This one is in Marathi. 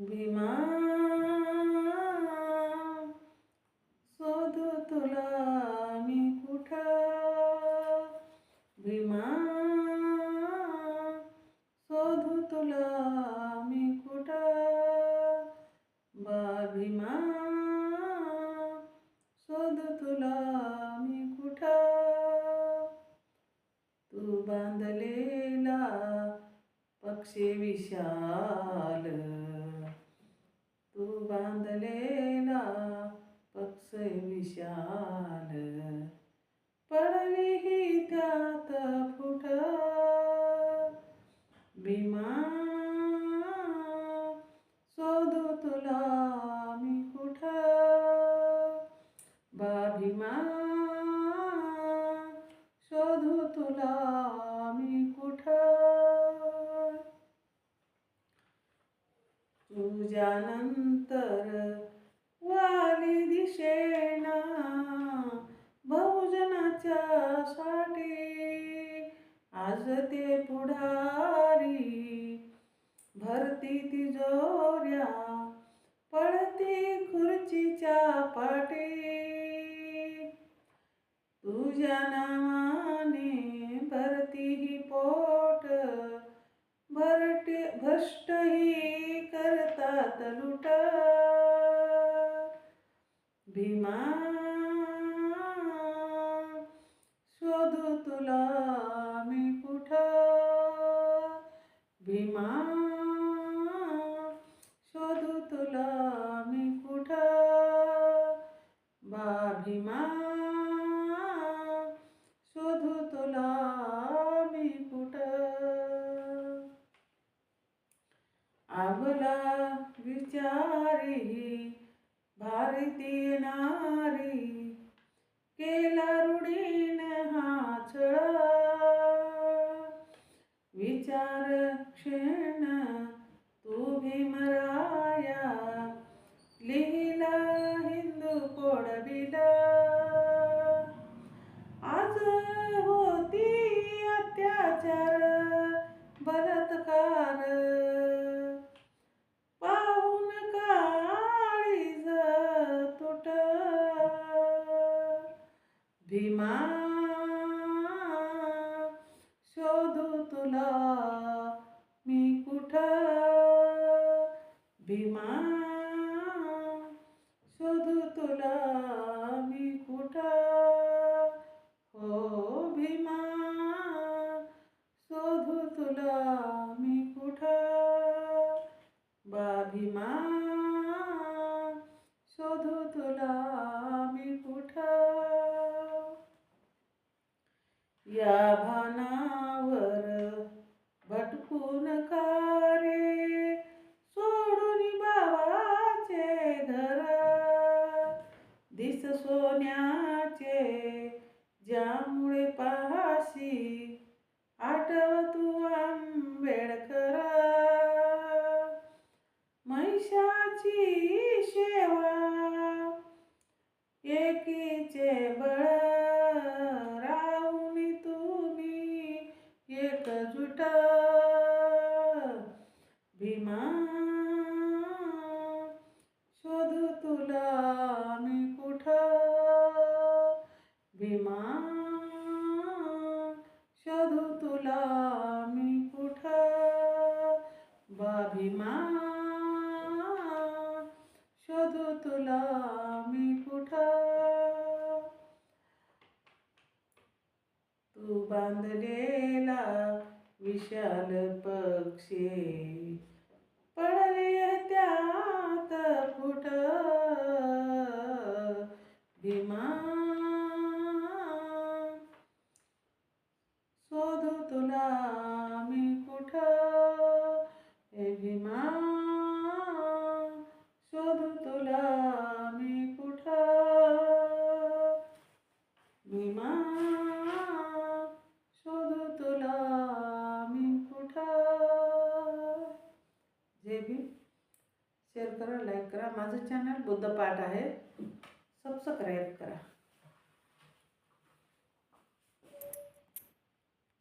भीमा शोधू तुला मी कुठं भीमा शोधू तुला मी कुठं बा भीमा शोधू तुला मी कुठं तू शोधू तुला मी कुठ? तुझ्यानंतर वाली दिशेना बहुजनाच्या साठी. आज ते पुढारी भरती तिजोऱ्या पळती खुर्चीच्या पाटी तुझ्या भरती ही पोट भरटे भ्रष्ट ही करतात लुट. भीमा शोधू तुला मी कुठ? भीमा शोधू तुला मी कुठ? बा भीमा அறிந்தேனா भीमा शोधू तुला मी सोन्याचे ज्यामुळे पाहाशी आठव तू आंबेडकर. महिषाची सेवा एकीचे बळ. राहुनी तुम्ही एकजुट. भीमा अभिमान शोधू तुला मी कुठ? तू बांधलेला विशाल पक्षी पडले त्यात कुठं? भीमा शोधू तुला मी कुठं? जे बी शेअर करा लाईक करा. माझं चॅनल बुद्ध पाठ आहे. सबस्क्राईब करा.